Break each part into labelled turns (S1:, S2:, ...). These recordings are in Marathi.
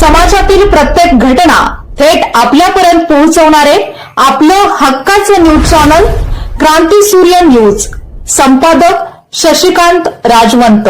S1: समाजातील प्रत्येक घटना थेट आपल्यापर्यंत पोहोचवणारे आपलं हक्काचं न्यूज चॅनल क्रांती सूर्य न्यूज. संपादक शशिकांत राजवंत.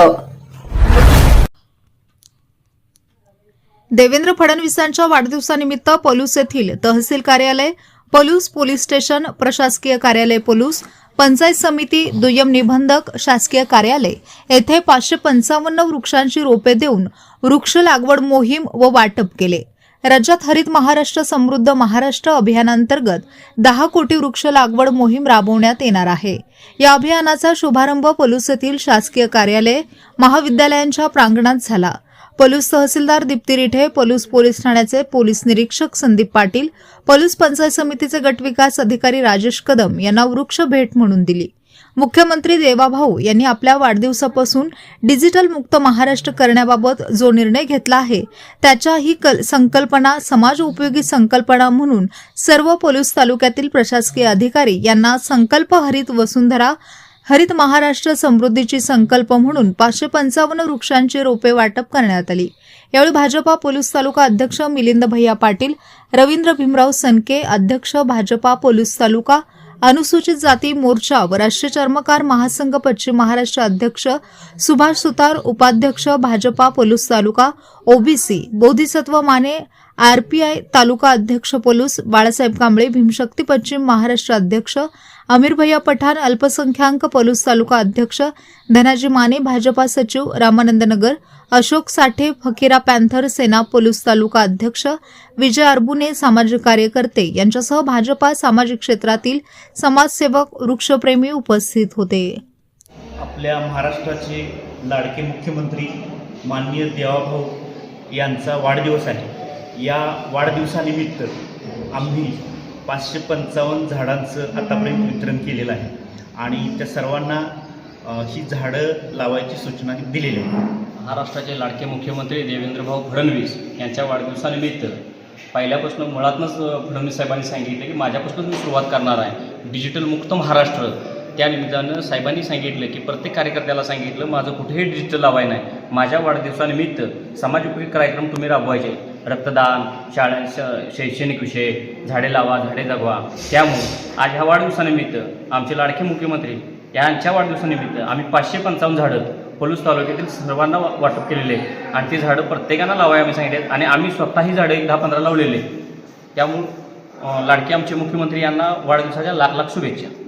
S2: देवेंद्र फडणवीसांच्या वाढदिवसानिमित्त पलूस येथील तहसील कार्यालय पलूस पोलीस स्टेशन प्रशासकीय कार्यालय पलूस पंचायत समिती दुय्यम निबंधक शासकीय कार्यालय येथे पाचशे पंचावन्न वृक्षांची रोपे देऊन वृक्ष लागवड मोहीम व वाटप केले. राज्यात हरित महाराष्ट्र समृद्ध महाराष्ट्र अभियानांतर्गत दहा कोटी वृक्ष लागवड मोहीम राबवण्यात येणार आहे. या अभियानाचा शुभारंभ पलूस येथील शासकीय कार्यालय महाविद्यालयांच्या प्रांगणात झाला. पलूस तहसीलदार दीप्ती रिठे पलूस पोलीस ठाण्याचे पोलीस निरीक्षक संदीप पाटील पलूस पंचायत समितीचे गटविकास अधिकारी राजेश कदम यांना वृक्ष भेट म्हणून दिली. मुख्यमंत्री देवाभाऊ यांनी आपल्या वाढदिवसापासून डिजिटल मुक्त महाराष्ट्र करण्याबाबत जो निर्णय घेतला आहे त्याच्या ही कल- संकल्पना समाज उपयोगी संकल्पना म्हणून सर्व पोलीस तालुक्यातील प्रशासकीय अधिकारी यांना संकल्प हरित वसुंधरा हरित महाराष्ट्र समृद्धीची संकल्प म्हणून पाचशे पंचावन्न वृक्षांची रोपे वाटप करण्यात आली. यावेळी भाजपा पोलीस तालुका अध्यक्ष मिलिंद भैया पाटील रवींद्र भीमराव सनके अध्यक्ष भाजपा पोलीस तालुका अनुसूचित जाती मोर्चा व राष्ट्रीय चर्मकार महासंघ पश्चिम महाराष्ट्र अध्यक्ष सुभाष सुतार उपाध्यक्ष Bhajapa police taluka OBC Bodhisattva Mane RPI taluka अध्यक्ष पोलूस बाळासाहेब कांबळे भीमशक्ती पश्चिम महाराष्ट्र अध्यक्ष अमीर भैया पठाण अल्पसंख्याक पोलीस तालुका अध्यक्ष धनाजी माने भाजपा सचिव रामानंद नगर अशोक साठे फकीरा पॅन्थर सेना पोलूस तालुका अध्यक्ष विजय अरबुने सामाजिक कार्यकर्ते यांच्यासह भाजपा सामाजिक क्षेत्रातील समाजसेवक वृक्षप्रेमी उपस्थित होते.
S3: आपल्या महाराष्ट्राचे लाडके मुख्यमंत्री माननीय देवाभाऊ यांचा वाढदिवस आहे. या वाढदिवसानिमित्त आम्ही पाचशे पंचावन्न झाडांचं आतापर्यंत वितरण केलेलं आहे. आणि त्या सर्वांना ही झाडं लावायची सूचना दिलेली आहे.
S4: महाराष्ट्राचे लाडके मुख्यमंत्री देवेंद्रभाऊ फडणवीस यांच्या वाढदिवसानिमित्त पहिल्यापासून मुळातनंच फडणवीस साहेबांनी सांगितलं की माझ्यापासूनच मी सुरुवात करणार आहे. डिजिटल मुक्त महाराष्ट्र. त्या निमित्तानं साहेबांनी सांगितलं की प्रत्येक कार्यकर्त्याला सांगितलं माझं कुठेही डिजिटल लावाय नाही. माझ्या वाढदिवसानिमित्त समाजोपयोगी कार्यक्रम तुम्ही राबवायचे. रक्तदान शाळा श- शैक्षणिक विषय झाडे लावा झाडे जगवा. त्यामुळे आज ह्या वाढदिवसानिमित्त आमचे लाडके मुख्यमंत्री यांच्या वाढदिवसानिमित्त आम्ही पाचशे पंचावन्न झाडं पलूस तालुक्यातील सर्वांना वा- वाटप केलेले आहे आणि ती झाडं प्रत्येकांना लावाय आम्ही सांगितले आणि आम्ही स्वतःही झाडं एक दहा पंधरा लावलेले त्यामुळं लाडके आमचे मुख्यमंत्री यांना वाढदिवसाच्या लाख लाख शुभेच्छा.